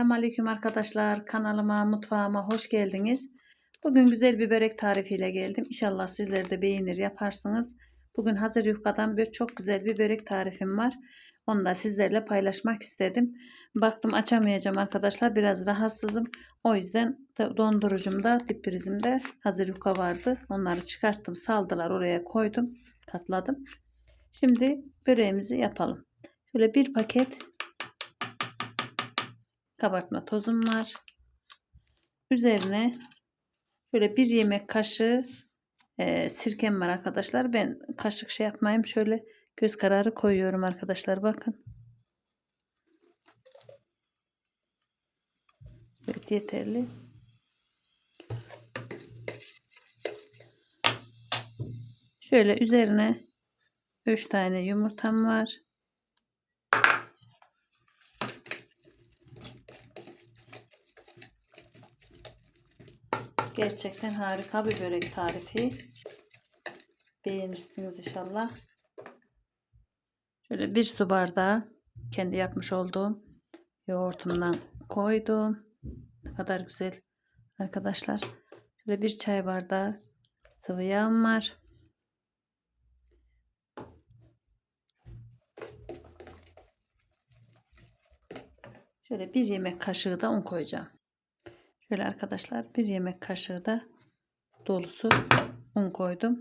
Selamünaleyküm arkadaşlar. Kanalıma, mutfağıma hoş geldiniz. Bugün güzel bir börek tarifiyle geldim. İnşallah sizler de beğenir yaparsınız. Bugün hazır yufkadan bir çok güzel bir börek tarifim var. Onu da sizlerle paylaşmak istedim. Baktım açamayacağım arkadaşlar. Biraz rahatsızım. O yüzden de dondurucumda, dip prizimde hazır yufka vardı. Onları çıkarttım, saldılar oraya koydum, katladım. Şimdi böreğimizi yapalım. Şöyle bir paket kabartma tozum var. Üzerine şöyle bir yemek kaşığı e, sirkem var arkadaşlar. Ben kaşık şey yapmayayım. Şöyle göz kararı koyuyorum arkadaşlar. Bakın. Evet yeterli. Şöyle üzerine 3 tane yumurtam var. Gerçekten harika bir börek tarifi. Beğenirsiniz inşallah. Şöyle bir su bardağı kendi yapmış olduğum yoğurtumdan koydum. Ne kadar güzel arkadaşlar. Şöyle bir çay bardağı sıvı yağım var. Şöyle bir yemek kaşığı da un koyacağım. Şöyle arkadaşlar bir yemek kaşığı da dolusu un koydum.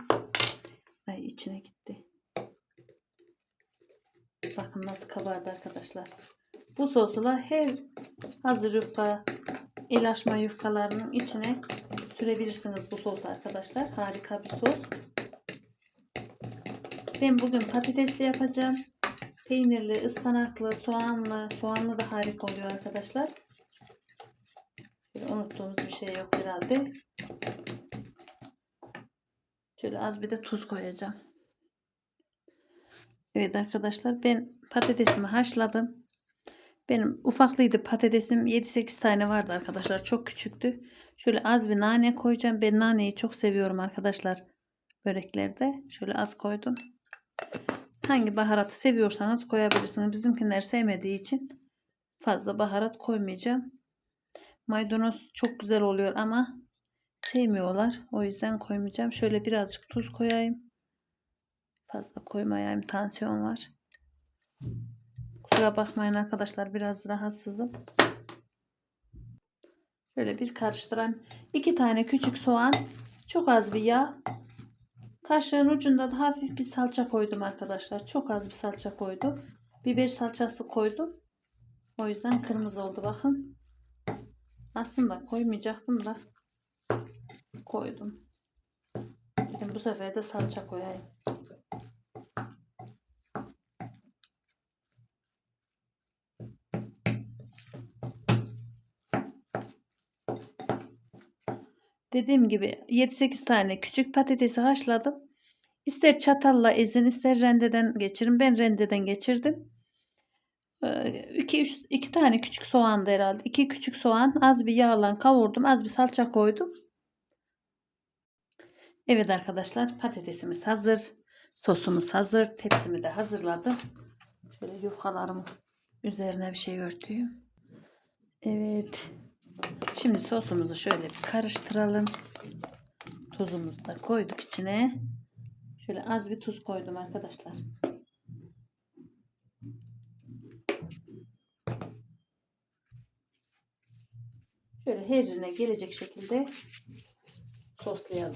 Ay içine gitti. Bakın nasıl kabardı arkadaşlar. Bu sosla her hazır yufka, el açma yufkalarının içine sürebilirsiniz bu sosu arkadaşlar. Harika bir sos. Ben bugün patatesli yapacağım. Peynirli, ıspanaklı, soğanlı. Soğanlı da harika oluyor arkadaşlar. Unuttuğumuz bir şey yok herhalde. Şöyle az bir de tuz koyacağım. Evet arkadaşlar ben patatesimi haşladım. Benim ufaklıydı patatesim 7-8 tane vardı arkadaşlar. Çok küçüktü. Şöyle az bir nane koyacağım. Ben naneyi çok seviyorum arkadaşlar. Böreklerde. Şöyle az koydum. Hangi baharatı seviyorsanız koyabilirsiniz. Bizimkiler sevmediği için fazla baharat koymayacağım. Maydanoz çok güzel oluyor ama sevmiyorlar. O yüzden koymayacağım. Şöyle birazcık tuz koyayım. Fazla koymayayım. Tansiyon var. Kusura bakmayın arkadaşlar. Biraz rahatsızım. Şöyle bir karıştırayım. İki tane küçük soğan. Çok az bir yağ. Kaşığın ucunda da hafif bir salça koydum arkadaşlar. Çok az bir salça koydum. Biber salçası koydum. O yüzden kırmızı oldu bakın. Aslında koymayacaktım da koydum. Dedim bu sefer de salça koyayım. Dediğim gibi 7-8 tane küçük patatesi haşladım. İster çatalla ezin ister rendeden geçirin. Ben rendeden geçirdim. 2 3 2 tane küçük soğan da herhalde. 2 küçük soğan, az bir yağla kavurdum, az bir salça koydum. Evet arkadaşlar, patatesimiz hazır. Sosumuz hazır. Tepsimi de hazırladım. Şöyle yufkalarımı üzerine bir şey örtüyorum. Evet. Şimdi sosumuzu şöyle bir karıştıralım. Tuzumuzu da koyduk içine. Şöyle az bir tuz koydum arkadaşlar. Şöyle her yerine gelecek şekilde soslayalım.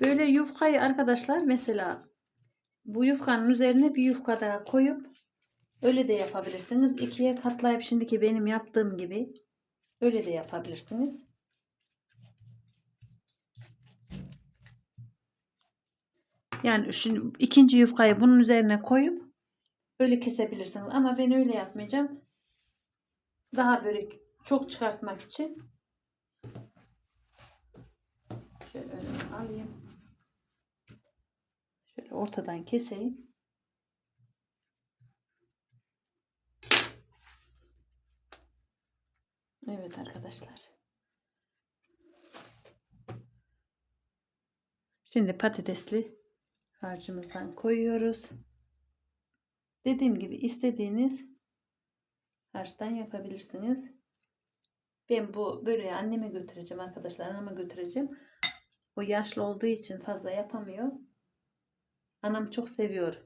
Böyle yufkayı arkadaşlar mesela bu yufkanın üzerine bir yufka daha koyup öyle de yapabilirsiniz. İkiye katlayıp şimdiki benim yaptığım gibi öyle de yapabilirsiniz. Yani şimdi ikinci yufkayı bunun üzerine koyup öyle kesebilirsiniz. Ama ben öyle yapmayacağım. Daha börek çok çıkartmak için. Şöyle önüme alayım. Şöyle ortadan keseyim. Evet arkadaşlar. Şimdi patatesli harcımızdan koyuyoruz. Dediğim gibi istediğiniz harçtan yapabilirsiniz. Ben bu böreği anneme götüreceğim arkadaşlar. Anama götüreceğim. O yaşlı olduğu için fazla yapamıyor. Anam çok seviyor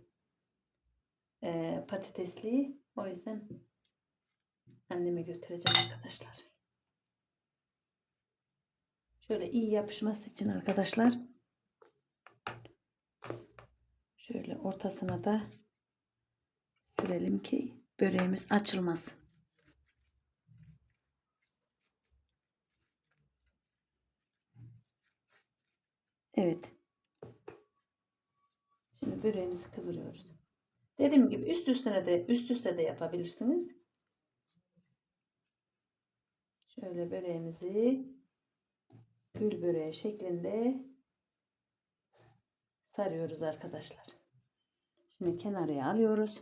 eee patatesliyi. O yüzden anneme götüreceğim arkadaşlar. Şöyle iyi yapışması için arkadaşlar şöyle ortasına da sürelim ki böreğimiz açılmasın. Evet. Şimdi böreğimizi kıvırıyoruz. Dediğim gibi üst üstüne de üst üste de yapabilirsiniz. Şöyle böreğimizi gül böreği şeklinde sarıyoruz arkadaşlar. Şimdi kenarıya alıyoruz.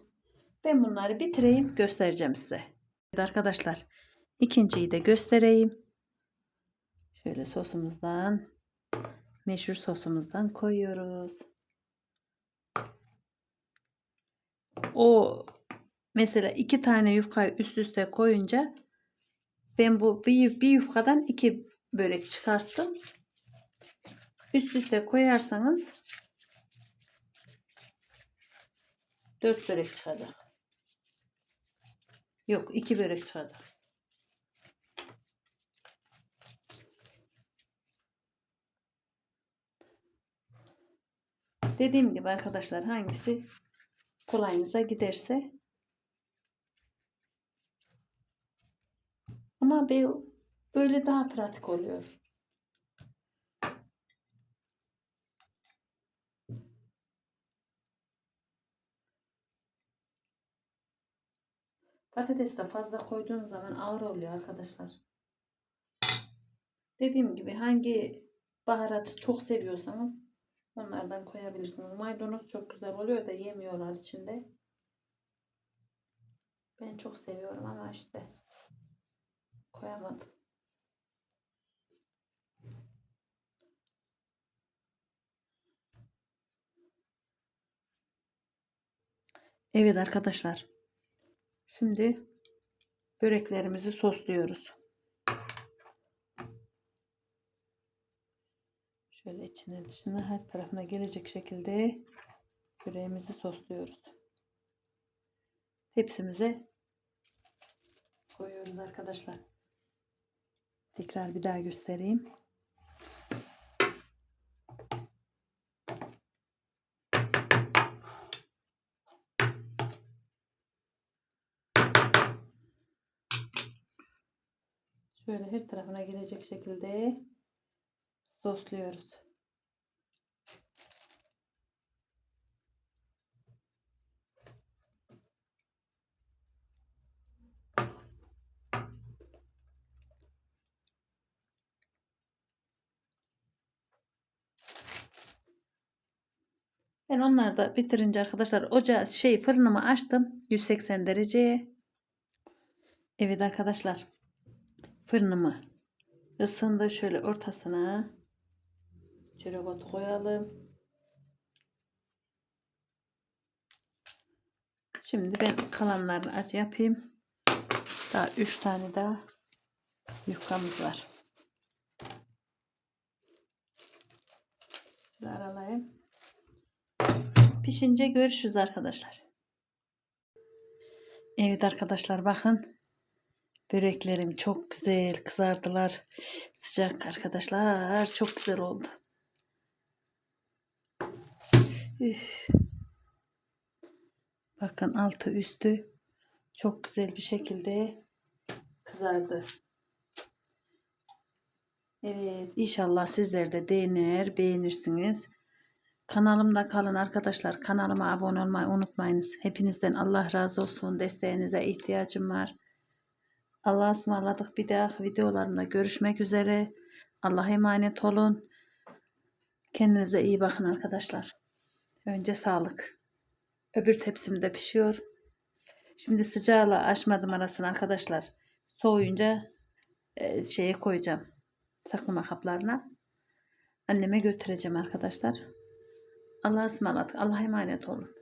Ben bunları bitireyim göstereceğim size. Evet arkadaşlar ikinciyi de göstereyim. Şöyle sosumuzdan meşhur sosumuzdan koyuyoruz. O mesela iki tane yufkayı üst üste koyunca ben bu bir, bir yufkadan iki börek çıkarttım. Üst üste koyarsanız dört börek çıkacak. Yok iki börek çıkacak. Dediğim gibi arkadaşlar hangisi kolayınıza giderse ama böyle daha pratik oluyor. Patates de fazla koyduğun zaman ağır oluyor arkadaşlar. Dediğim gibi hangi baharatı çok seviyorsanız onlardan koyabilirsiniz. Maydanoz çok güzel oluyor da yemiyorlar içinde. Ben çok seviyorum ama işte koyamadım. Evet arkadaşlar. Şimdi böreklerimizi sosluyoruz. Şöyle içine dışına her tarafına gelecek şekilde böreğimizi sosluyoruz. Tepsimize koyuyoruz arkadaşlar. Tekrar bir daha göstereyim. Şöyle her tarafına gelecek şekilde sosluyoruz. Ben onları da bitirince arkadaşlar ocağı şey fırınımı açtım 180 dereceye. Evet arkadaşlar fırınımı ısındı şöyle ortasına çörek koyalım. Şimdi ben kalanlarını aç yapayım. Daha 3 tane daha yufkamız var. Şöyle aralayayım. Pişince görüşürüz arkadaşlar. Evet arkadaşlar bakın. Böreklerim çok güzel kızardılar. Sıcak arkadaşlar. Çok güzel oldu. Üf. Bakın altı üstü çok güzel bir şekilde kızardı. Evet inşallah sizler de dener beğenirsiniz. Kanalımda kalın arkadaşlar. Kanalıma abone olmayı unutmayınız. Hepinizden Allah razı olsun. Desteğinize ihtiyacım var. Allah'a ısmarladık bir daha videolarımda görüşmek üzere. Allah'a emanet olun. Kendinize iyi bakın arkadaşlar. Önce sağlık. Öbür tepsim de pişiyor. Şimdi sıcağla açmadım arasını arkadaşlar. Soğuyunca e, şeye koyacağım. Saklama kaplarına. anneme götüreceğim arkadaşlar. Allah'a ısmarladık. Allah'a emanet olun.